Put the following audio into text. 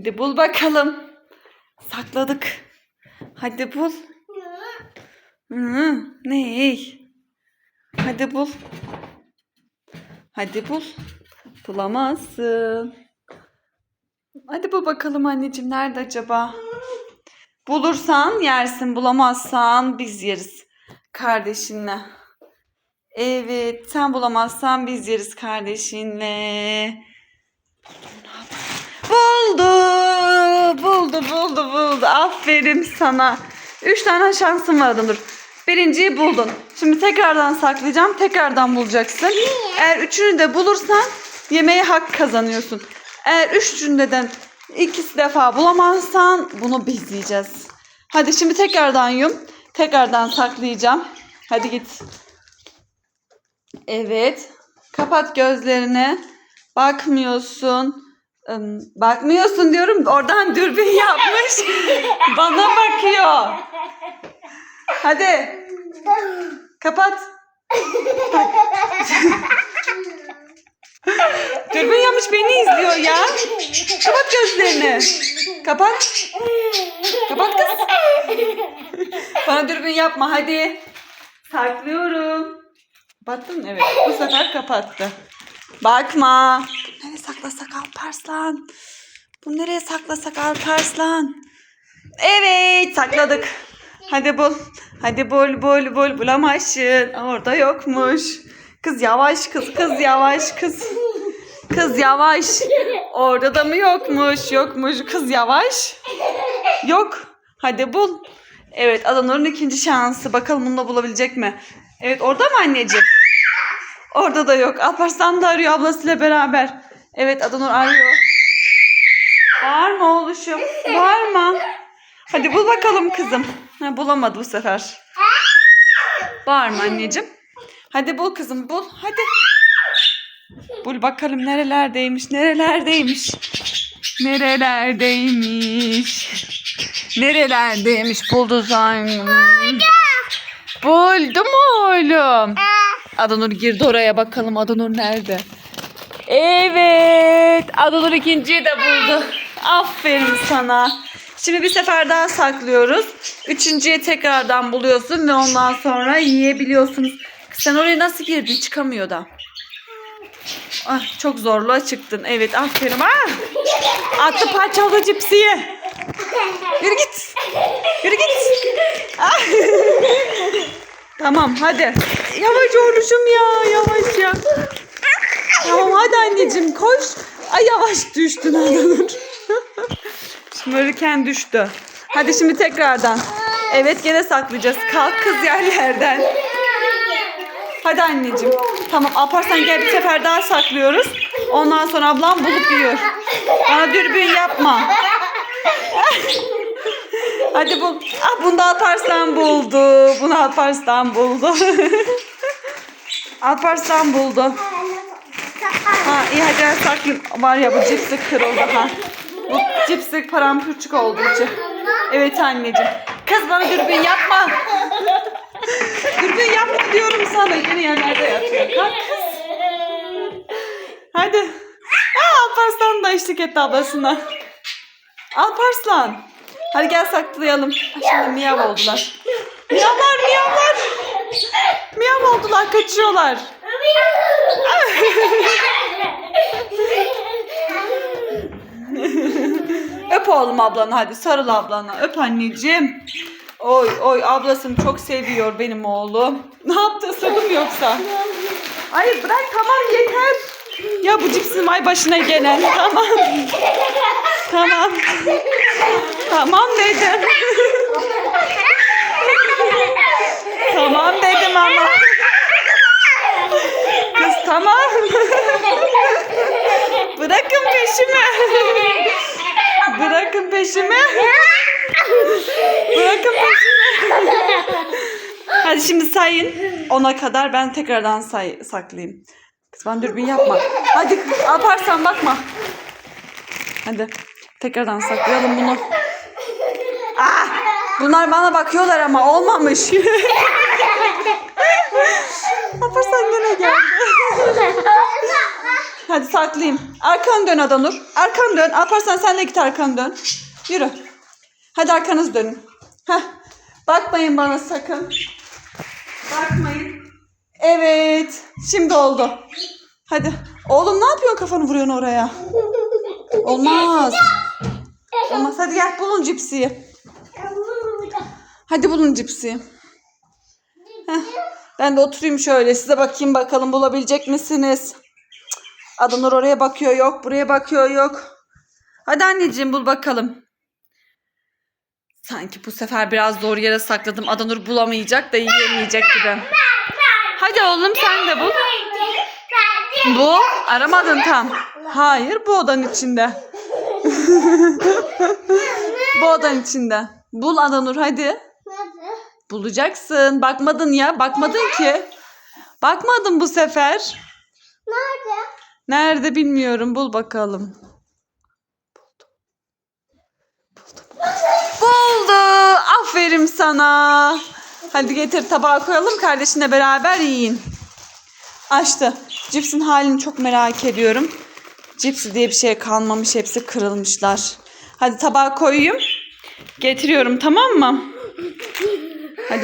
Hadi bul bakalım. Sakladık. Hadi bul. Hı, ne? Hadi bul. Hadi bul. Bulamazsın. Hadi bul bakalım anneciğim nerede acaba? Bulursan yersin, bulamazsan biz yeriz kardeşinle. Evet, sen bulamazsan biz yeriz kardeşinle. Buldu, buldu, buldu. Aferin sana. Üç tane şansın var Dur. Birinciyi buldun. Şimdi tekrardan saklayacağım. Tekrardan bulacaksın. Eğer üçünü de bulursan yemeğe hak kazanıyorsun. Eğer üçüncünden ikisi defa bulamazsan bunu biz yiyeceğiz. Hadi şimdi tekrardan yum. Tekrardan saklayacağım. Hadi git. Evet. Kapat gözlerini. Bakmıyorsun. Bakmıyorsun diyorum. Oradan dürbün yapmış. Bana bakıyor. Hadi. Kapat. Dürbün yapmış beni izliyor ya. Kapat gözlerini. Kapat. Kapat kız. Bana dürbün yapma hadi. Saklıyorum. Kapattın mı? Evet. Bu sefer kapattı. Bakma. Nereye saklasak Alparslan? Bu nereye saklasak Alparslan? Evet sakladık. Hadi bul. Hadi bul bul bul bulamazsın. Orada yokmuş. Kız yavaş kız kız yavaş kız. Kız yavaş. Orada da mı yokmuş? Yokmuş. Kız yavaş. Yok. Hadi bul. Evet Adanur'un ikinci şansı. Bakalım bunu da bulabilecek mi? Evet orada mı anneciğim? Orada da yok. Alparslan da arıyor ablasıyla beraber. Evet Adanur arıyor. Var mı oğluşum? Var mı? Hadi bul bakalım kızım. Ha, bulamadı bu sefer. Var mı anneciğim? Hadi bul kızım bul. Hadi. Bul bakalım nerelerdeymiş, nerelerdeymiş. Nerelerdeymiş. Nerelerdeymiş buldu Simon. Buldum oğlum. Adanur girdi oraya bakalım Adanur nerede? Evet. Adanur ikinciyi de buldu. Aferin sana. Şimdi bir sefer daha saklıyoruz. Üçüncüye tekrardan buluyorsun ve ondan sonra yiyebiliyorsunuz. Sen oraya nasıl girdin? Çıkamıyor da. Ah, çok zorluğa çıktın. Evet aferin. Ah! Attı parçalı cipsi ye. Yürü git. Yürü git. Ah! tamam hadi. Yavaş oğluşum ya. Yavaş ya. Tamam hadi anneciğim koş. Ay yavaş düştün Adanur. Şımarırken düştü. Hadi şimdi tekrardan. Evet gene saklayacağız. Kalk kız yerlerden. Hadi anneciğim. Tamam Alparslan gel bir sefer daha saklıyoruz. Ondan sonra ablam bulup yiyor. Bana dürbün yapma. Hadi bul. Ah bunu da Alparslan buldu. Bunu Alparslan buldu. Alparslan buldu. Ha iyi hadi gel saklayayım. Var ya bu cipsi kırıldı ha. Bu cipsi paramparçık oldu içi. Evet anneciğim. Kız bana dürbün yapma. dürbün yapma diyorum sana. Yine yerlerde yatıyor. Kalk kız. Hadi. Aa, Alparslan da eşlik etti ablasına. Alparslan. Hadi gel saklayalım. Ay, Şimdi miyav oldular. Miyavlar miyavlar. Miyav oldular kaçıyorlar. Öp oğlum ablanı hadi sarıl ablana. Öp anneciğim. Oy oy ablasını çok seviyor benim oğlum. Ne yaptı ısırdı mı yoksa? Hayır bırak tamam yeter. Ya bu cipsin ay başına gelen. Tamam. Tamam. Tamam dedim. tamam dedim ama. Kız tamam. Bırakın peşimi. Bırakın peşimi. Bırakın peşimi. Hadi şimdi sayın. Ona kadar ben tekrardan say saklayayım. Kız ben dürbün yapma. Hadi Alparslan bakma. Hadi tekrardan saklayalım bunu. Ah, bunlar bana bakıyorlar ama olmamış. Alparslan gene geldi. Hadi saklayayım. Arkanı dön Adanur. Arkanı dön. Alparslan sen de git arkanı dön. Yürü. Hadi arkanız dönün. Heh. Bakmayın bana sakın. Bakmayın. Evet. Şimdi oldu. Hadi. Oğlum ne yapıyorsun kafanı vuruyorsun oraya? Olmaz. Olmaz. Hadi gel bulun cipsiyi. Hadi bulun cipsiyi. Heh. Ben de oturayım şöyle size bakayım bakalım bulabilecek misiniz? Adanur oraya bakıyor yok. Buraya bakıyor yok. Hadi anneciğim bul bakalım. Sanki bu sefer biraz zor yere sakladım. Adanur bulamayacak da yiyemeyecek gibi. Hadi oğlum sen de bul. Bu aramadın tam. Hayır bu odanın içinde. bu odanın içinde. Bul Adanur hadi. Bulacaksın. Bakmadın ya. Bakmadın ki. Bakmadın bu sefer. Nerede? Nerede bilmiyorum. Bul bakalım. Buldu. Aferin sana. Hadi getir tabağa koyalım kardeşinle beraber yiyin. Açtı. Cipsin halini çok merak ediyorum. Cipsi diye bir şey kalmamış. Hepsi kırılmışlar. Hadi tabağa koyayım. Getiriyorum tamam mı?